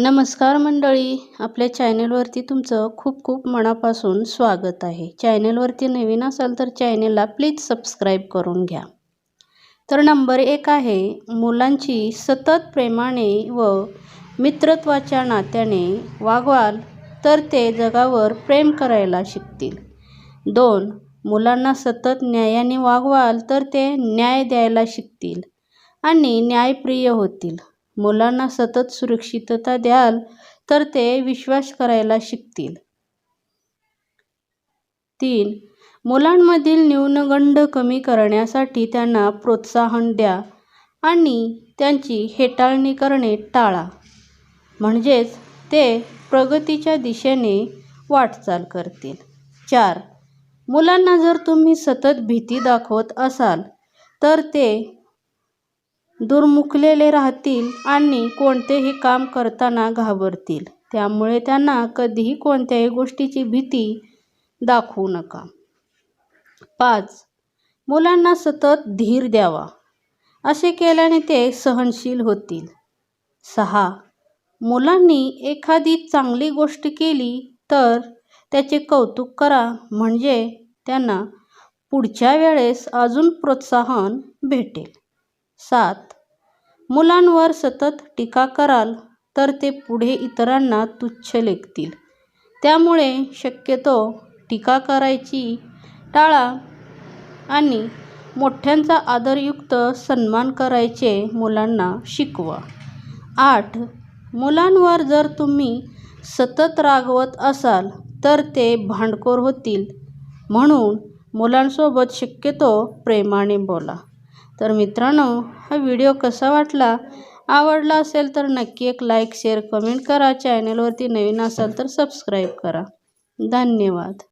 नमस्कार मंडळी आपल्या चॅनेलवरती तुमचं खूप खूप मनापासून स्वागत आहे. चॅनेलवरती नवीन असाल तर चॅनेलला प्लीज सबस्क्राईब करून घ्या. तर नंबर एक आहे मुलांची सतत प्रेमाने व मित्रत्वाच्या नात्याने वागवाल तर ते जगावर प्रेम करायला शिकतील. दोन मुलांना सतत न्यायाने वागवाल तर ते न्याय द्यायला शिकतील आणि न्यायप्रिय होतील. मुलांना सतत सुरक्षितता द्याल तर ते विश्वास करायला शिकतील. तीन मुलांमधील न्यूनगंड कमी करण्यासाठी त्यांना प्रोत्साहन द्या आणि त्यांची हेटाळणी करणे टाळा. म्हणजेच ते प्रगतीच्या दिशेने वाटचाल करतील. चार मुलांना जर तुम्ही सतत भीती दाखवत असाल तर ते दुर्मुखलेले राहतील आणि कोणतेही काम करताना घाबरतील. त्यामुळे त्यांना कधीही कोणत्याही गोष्टीची भीती दाखवू नका. पाच. मुलांना सतत धीर द्यावा. असे केल्याने ते सहनशील होतील. सहा. मुलांनी एखादी चांगली गोष्ट केली तर त्याचे कौतुक करा. म्हणजे त्यांना पुढच्या वेळेस अजून प्रोत्साहन भेटेल. सात. मुलांवर सतत टीका कराल तर ते पुढे इतरांना तुच्छ लेखतील. त्यामुळे शक्यतो टीका करायची टाळा आणि मोठ्यांचा आदरयुक्त सन्मान करायचे मुलांना शिकवा. आठ. मुलांवर जर तुम्ही सतत रागवत असाल तर ते भांडखोर होतील. म्हणून मुलांसोबत शक्यतो प्रेमाने बोला. तर मित्रांनो हा व्हिडिओ कसा वाटला? आवडला असेल तर नक्की एक लाईक शेअर कमेंट करा. चॅनलवरती नवीन असाल तर सबस्क्राईब करा. धन्यवाद.